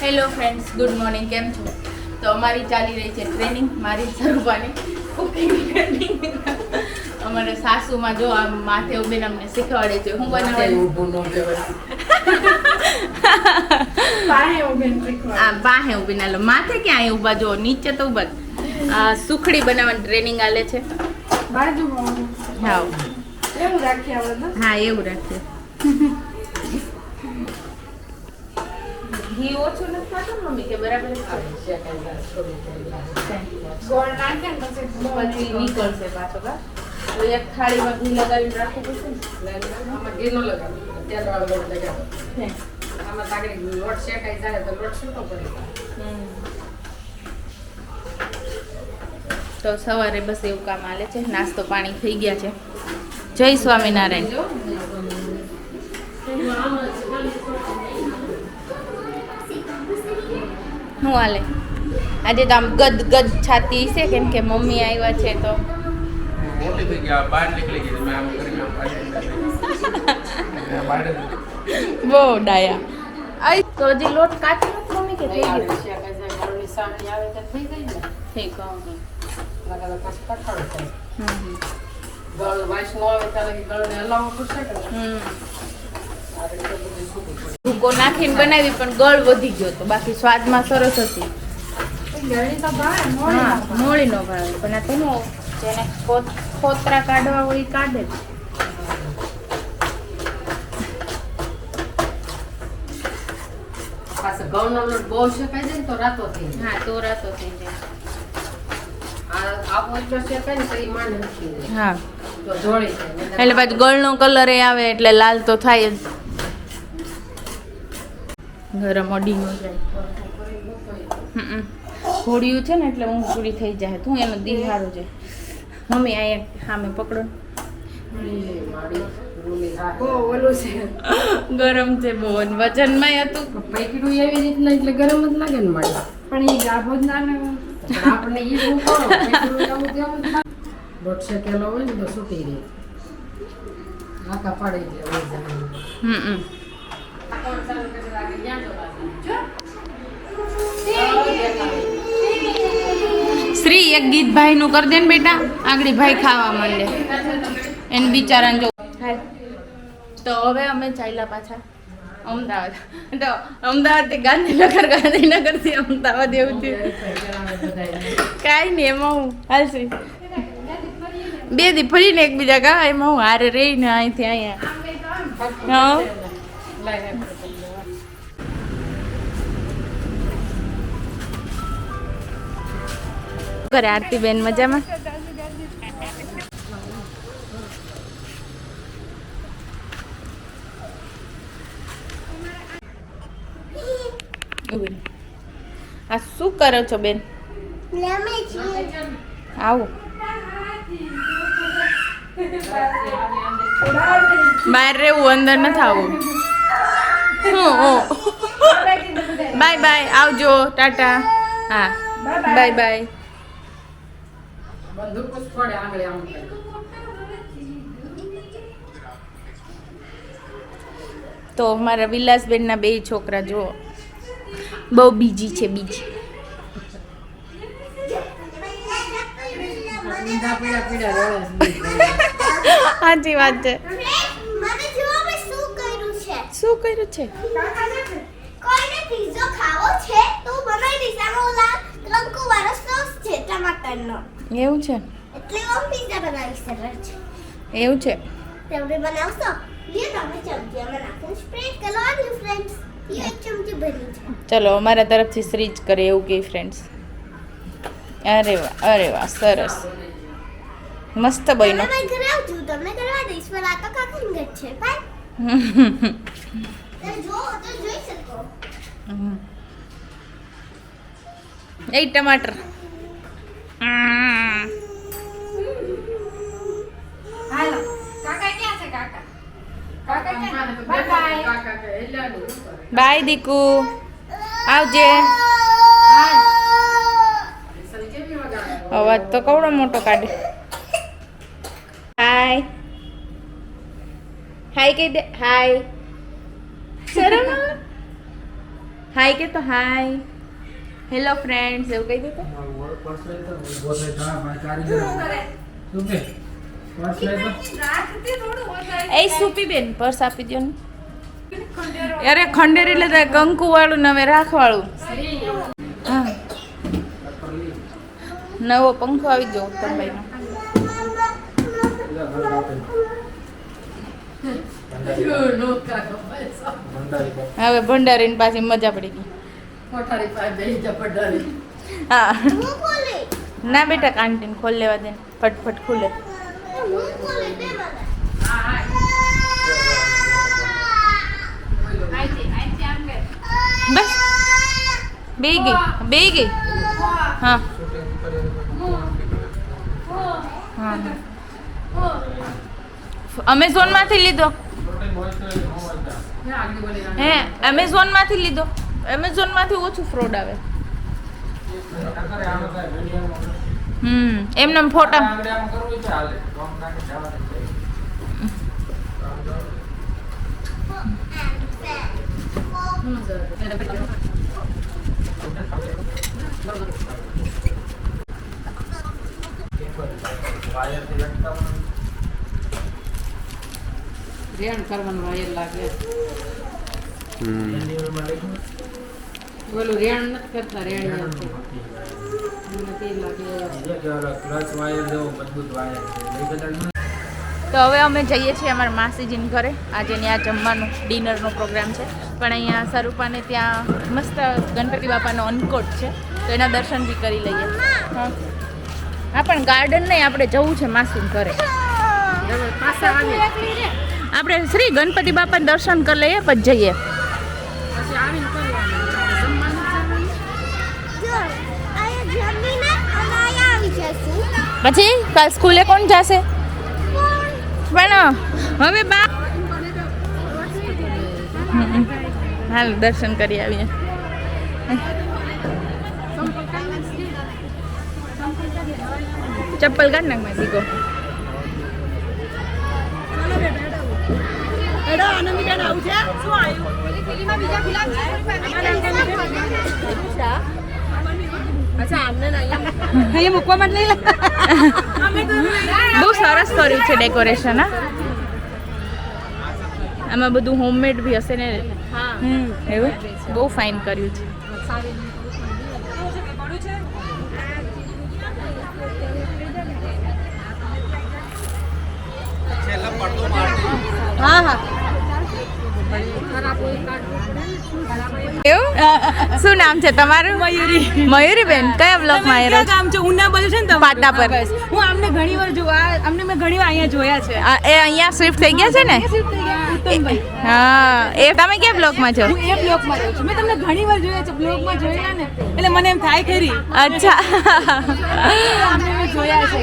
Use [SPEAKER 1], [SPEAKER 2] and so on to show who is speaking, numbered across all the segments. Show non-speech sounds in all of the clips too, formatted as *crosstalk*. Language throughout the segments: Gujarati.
[SPEAKER 1] હેલો ફ્રેન્ડ્સ ગુડ મોર્નિંગ કેમ છો? તો અમારી ચાલી રહી છે ટ્રેનિંગ મારી સ્વરૂપાની કુકિંગ ટ્રેનિંગ અમારે સાસુમાં જો આમ માથે ઉભીને અમને શીખવાડે છે. હું બનાવું? આ *laughs* બાહે ઊભીને લો માથે ક્યાં ઊભા? જો નીચે તો ઊભા આ સુખડી બનાવવાની ટ્રેનિંગ આલે છે. હા. હા એવું રાખીએ. ઘી ઓછું નથી ખાતું મમ્મી કે બરાબર? પછી નીકળશે પાછો કા તો એક થાળીમાં ઘી લગાવીને રાખવું પડશે ને? હે. હમ. તો સવારે બસ એવું કામ આલે છે. નાસ્તો પાણી થઈ ગયા છે. જય સ્વામિનારાયણ. શું હાલે? આજે તો આમ ગદ ગદ છાતી છે કેમ કે મમ્મી આવ્યા છે તો.
[SPEAKER 2] મોટી થઈ ગયા બહાર નીકળી ગઈ મેં આમ કરીને આમ પાડી બહાર *laughs*
[SPEAKER 1] બહુ ડાયા. તો હજી લોટ કાચો નથી મમ્મી કે થઈ ગયો? ઠીક હા, હા. હમ, હમ. ભૂકો નાખીને બનાવી પણ ગળ વધી ગયો તો બાકી સ્વાદમાં સરસ હતી. મોળી નો ભાવે. પણ આ તો જેને ખોતરા કાઢવા હોય કાઢે.
[SPEAKER 3] ઘઉંનો લોટ બહુ શેકાઈ જાય ને તો રાતો થઈ જાય.
[SPEAKER 1] હા તો રાતો થઈ જાય.
[SPEAKER 3] આ આવો એટલો શેકાય ને તો ઈ માંડ નથી જાય.
[SPEAKER 1] હા.
[SPEAKER 3] તો જોડી જાય.
[SPEAKER 1] એટલે પાછું ગળનો કલર એ આવે એટલે લાલ તો થાય જ. ગરમ અડી ન જાય. હમ. છે ને એટલે ઊંઘ પૂરી થઈ જાય. તું એનો દિલ સારું છે. મમ્મી અહીંયા સામે પકડો. ગરમ છે બહુ. વજનમાં હતું.
[SPEAKER 3] પૈકડું એવી રીતના એટલે ગરમ જ લાગે ને માડી પણ એ ગાભો જ ના આપણે એ શું લાગે. લોટ શેકેલો હોય ને તો સૂકી રહે આખા પાડી દે
[SPEAKER 1] હમ હમ. શ્રી એક ગીત ભાઈ નું કરી દે ને બેટા. આગળ ભાઈ ખાવા માંડે. એને બિચારાને જો તો હવે અમે ચાલ્યા પાછા અમદાવાદ. તો અમદાવાદથી ગાંધીનગર ગાંધીનગરથી અમદાવાદ એવું થયું. કાંઈ નહીં, એમાં હું હાલ શ્રી. બે દી ફરીને એકબીજા ગા એમાં હું હારે રહીને અહીંથી અહીંયા. હા? કરે આરતી બેન મજામાં? આ શું કરો છો બેન? આવો. બહાર રહેવું અંદર નથી આવવું હું બાય બાય આવજો ટાટા. હા. બાય બાય
[SPEAKER 3] બંદૂક જ આંગળે આમ
[SPEAKER 1] તો મારા વિલાસબેનના બે છોકરા જો બહુ બીજી છે બીજી. સાચી વાત છે.
[SPEAKER 4] જુઓ શું કર્યું છે. કોઈને પિઝા ખાવો છે તો બનાવી દઈશ આનો ઓલા કંકુ વાળો સોસ છે ટમાટરનો.
[SPEAKER 1] એવું છે?
[SPEAKER 4] એટલે હું પિઝા બનાવી સરસ. છે
[SPEAKER 1] એવું છે?
[SPEAKER 4] તમે બનાવશો? લ્યો તમે ચમચીમાં નાખીને સ્પ્રેડ કરવાનું ફ્રેન્ડ્સ એ એક ચમચી ભરી છે.
[SPEAKER 1] ચલો અમારા તરફથી શ્રી જ કરે એવું કે ફ્રેન્ડ્સ અરે વાહ અરે વાહ સરસ. મસ્ત બન્યો.
[SPEAKER 4] મારા ઘરે આવજો તમને કરવા દઈશ. પણ આ તો કાકાની ઘર છે. ભાઈ તમે જો તો જોઈ શકો.
[SPEAKER 1] એ ટમાટર. હમ. બાય દીકુ આવજે
[SPEAKER 3] વિશાલ કેવી વગાડે?
[SPEAKER 1] અવાજ તો કવડો મોટો કાઢે હાય હાય કહી દે હાય શરમ આવે? હાય કે તો હાય હેલો ફ્રેન્ડ્સ એવું કહી દે તો એ સુપી બેન પર્સ આપી દો ને અરે ખંડેર એટલે કંકુ વાળું ને હવે રાખવાળું. હા. નવો પંખો આવી ગયો ઉત્તમભાઈનો. હવે ભંડારી પાછી મજા પડી ગઈ. હા. ના બેટા, કાંટીન ખોલ લેવા દે ફટફટ ખુલે
[SPEAKER 4] હું ખોલી દે મને
[SPEAKER 1] બસ. બે ગઈ બે ગઈ. હા. હા. અમેઝોનમાંથી લીધો. હે એમેઝોનમાંથી લીધો. એમેઝોનમાંથી ઓછું ફ્રોડ આવે. હમ, એમને ફોટા
[SPEAKER 3] રેણ કરવાનું વાયર લાગે. બોલું રેણ નથી કરતા રેણ તો
[SPEAKER 1] હવે અમે જઈએ છીએ અમારા માસીજીને ઘરે. આજે ત્યાં જમવાનું ડિનરનો પ્રોગ્રામ છે. પણ અહીંયા સ્વરૂપાને ત્યાં મસ્ત ગણપતિ બાપાનો અનકોટ છે. તો એના દર્શન બી કરી લઈએ. હા. પણ ગાર્ડન નહીં, આપણે જવું છે માસુમ ઘરે. આપણે શ્રી ગણપતિ બાપાને દર્શન કરી લઈએ, પછી જઈએ.
[SPEAKER 3] પછી
[SPEAKER 1] કાલ સ્કૂલે કોણ જશે? પણ હવે બા. હાલ દર્શન કરી આવીએ. ચપ્પલ કાઢ નાખ મેં દીકો બહુ સરસ કર્યું છે ડેકોરેશન હા. આમાં બધું હોમમેડ બી હશે ને. હમ એવું? બહુ ફાઇન કર્યું છે. હા હા. શું નામ છે તમારું? મયુરી મયુરી બેન કયા બ્લોકમાં આવ્યા
[SPEAKER 5] કામ છે? ઉના બાજુ છે ને?
[SPEAKER 1] પાટા પર.
[SPEAKER 5] હું આમને ઘણી વાર જોવા અમને મેં ઘણી વાર અહીંયા જોયા છે.
[SPEAKER 1] એ અહીંયા શિફ્ટ થઈ ગયા છે ને?
[SPEAKER 5] ઉત્તમભાઈ
[SPEAKER 1] હા એ તમે કયા બ્લોકમાં છો?
[SPEAKER 5] હું એ બ્લોકમાં છું. મેં તમને ઘણી વાર જોયા છે બ્લોગમાં જોયેલા ને એટલે મને એમ થાય ખરી.
[SPEAKER 1] અચ્છા.
[SPEAKER 5] જોયા છે.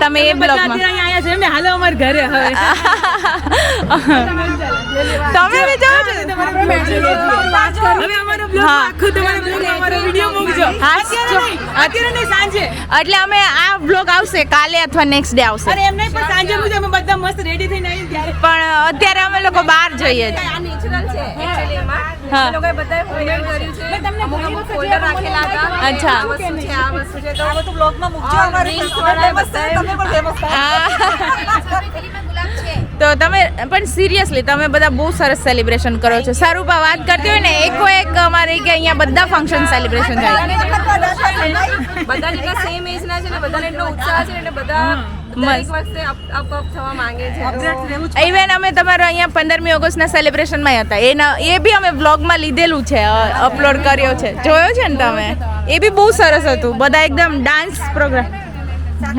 [SPEAKER 1] તમે એ બ્લોકમાં.
[SPEAKER 5] અહીંયા છે એમને હાલો અમાર ઘરે હવે. *laughs*
[SPEAKER 1] તમે બી જાઓ. એટલે અમે આ બ્લોગ આવશે કાલે અથવા નેક્સ્ટ ડે આવશે.
[SPEAKER 5] અરે એમ નહીં પણ સાંજે મુજબ અમે બધા મસ્ત રેડી થઈને આવી ત્યારે.
[SPEAKER 1] પણ અત્યારે અમે લોકો બહાર જઈએ. છીએ
[SPEAKER 6] આ નેચરલ છે એક્ચ્યુઅલી એમાં. લોકોએ બધાએ હોમમેડ કર્યું છે.
[SPEAKER 5] મેં તમને
[SPEAKER 6] અમુક
[SPEAKER 5] ઘણી
[SPEAKER 6] ફોલ્ડર રાખેલા હતા.
[SPEAKER 1] અચ્છા.
[SPEAKER 6] આ વસ્તુ છે આ વસ્તુ છે. તો
[SPEAKER 5] બધું બ્લોગમાં મૂકજો અમારે.
[SPEAKER 6] Reels
[SPEAKER 5] Facebook
[SPEAKER 6] વાળાએ
[SPEAKER 5] famous છે, તમે પણ famous થાઓ. *laughs*
[SPEAKER 1] તો તમે પણ સિરિયસલી તમે બધા બહુ સરસ સેલિબ્રેશન કરો છો. સારુપા વાત કરતી હોય ને એકો એક અમારે કે અહીંયા બધા ફંક્શન સેલિબ્રેશન થાય.
[SPEAKER 6] બધાની સેમ એજના છે ને બધાને એટલો ઉત્સાહ છે એટલે બધા
[SPEAKER 1] ઇવન અમે તમારો અહીંયા પંદરમી ઓગસ્ટના સેલિબ્રેશનમાં હતા. એના એ બી અમે વ્લોગમાં લીધેલું છે અપલોડ કર્યો છે. જોયો છે ને તમે? એ બી બહુ સરસ હતું. બધા એકદમ ડાન્સ પ્રોગ્રામ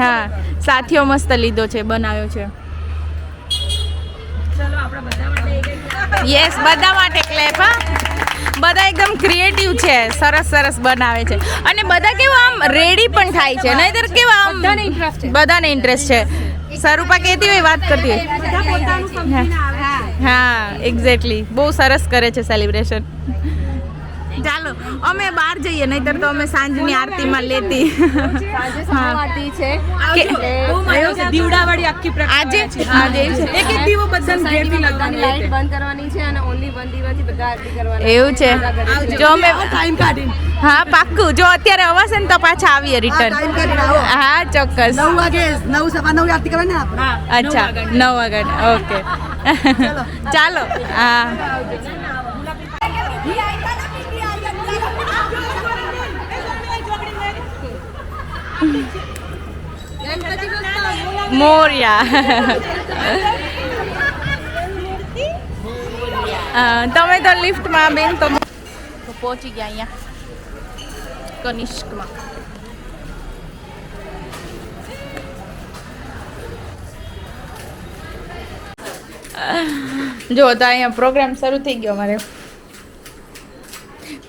[SPEAKER 1] હા સાથીઓ મસ્ત લીધો છે બનાવ્યો છે. યસ બધા માટે ક્લેપ હા. બધા એકદમ ક્રિએટિવ છે. સરસ સરસ બનાવે છે. અને બધા કેવા આમ રેડી પણ થાય છે. નહીતર કેવા આમ
[SPEAKER 5] બધાને interest છે.
[SPEAKER 1] બધાને ઇન્ટરેસ્ટ છે. સ્વરૂપા કહેતી હોય વાત કરતી હોય. હા એક્ઝેક્ટલી બહુ સરસ કરે છે સેલિબ્રેશન ચાલો અમે બહાર જઈએ નહીતર તો અમે સાંજની આરતીમાં લેતી.
[SPEAKER 6] સમારતી છે.
[SPEAKER 5] દીવડાવાળી આખી
[SPEAKER 1] આજે આજે
[SPEAKER 5] એક એક દીવો બધાને ઘેરથી
[SPEAKER 6] બધાની લાઈટ બંધ કરવાની છે અને ઓનલી વન દીવાથી બધા આરતી કરવાની
[SPEAKER 1] એવું છે. જો અમે
[SPEAKER 5] ટાઈમ કાઢીને.
[SPEAKER 1] હા પાક્કું. જો અત્યારે અવાશે ને તો પાછા આવીએ રિટર્ન હા ચોક્કસ.
[SPEAKER 5] વાગે નવ સવા નવ આરતી કરવાની
[SPEAKER 1] અચ્છા. નવ વાગે ઓકે. ચાલો. હા. મોરિયા. તમે તો લિફ્ટમાં બેન તો પહોંચી ગયા અહીંયા કનિષ્કમાં. જો તો અહીંયા પ્રોગ્રામ શરૂ થઈ ગયો અમારે.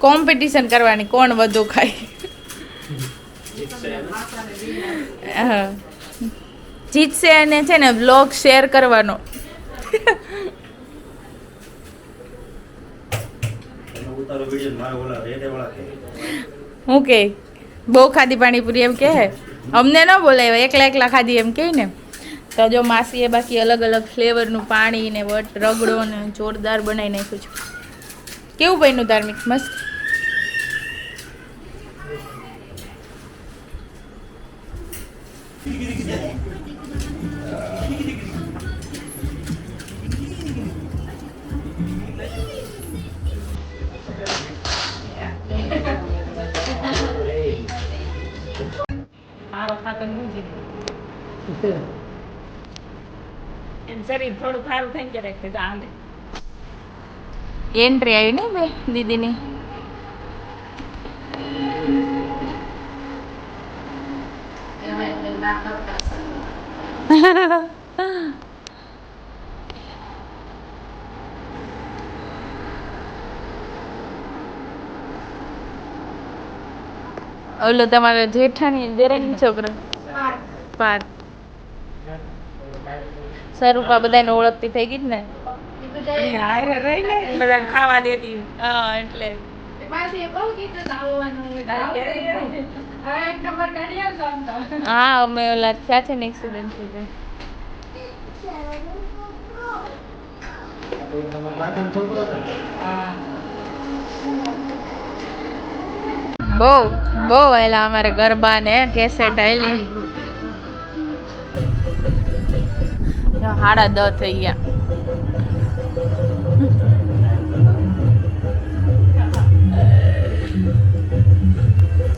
[SPEAKER 1] કોમ્પિટિશન કરવાની કોણ વધુ ખાય. જીતશે અને છે ને બ્લોગ શેર કરવાનો. હું કે, બહુ ખાધી પાણીપુરી એમ કે અમને ન બોલાવ્યા, એકલા એકલા ખાધી એમ કે ને. તો જો માસીએ બાકી અલગ અલગ ફ્લેવરનું પાણી ને વટ રગડો ને જોરદાર બનાવી નાખ્યું છે. કેવું બન્યું ધાર્મિક મસ્ત? એન્ટ્રી આવી ને બે દીદીની? ઓલો તમારો જેઠાણી દેરાની છોકરો. પાર્થ સ્વરૂપા બધાને ઓળખતી થઈ ગઈ ને?
[SPEAKER 5] બધાને ખાવા દેતી.
[SPEAKER 1] હા એટલે. હા અમે ઓલા થયા છે ને એક્સિડન્ટ થઈ જાય. બહુ બહુ વહેલા અમારે ગરબા ને કેસેટ આવેલી સાડા દસ થઈ ગયા.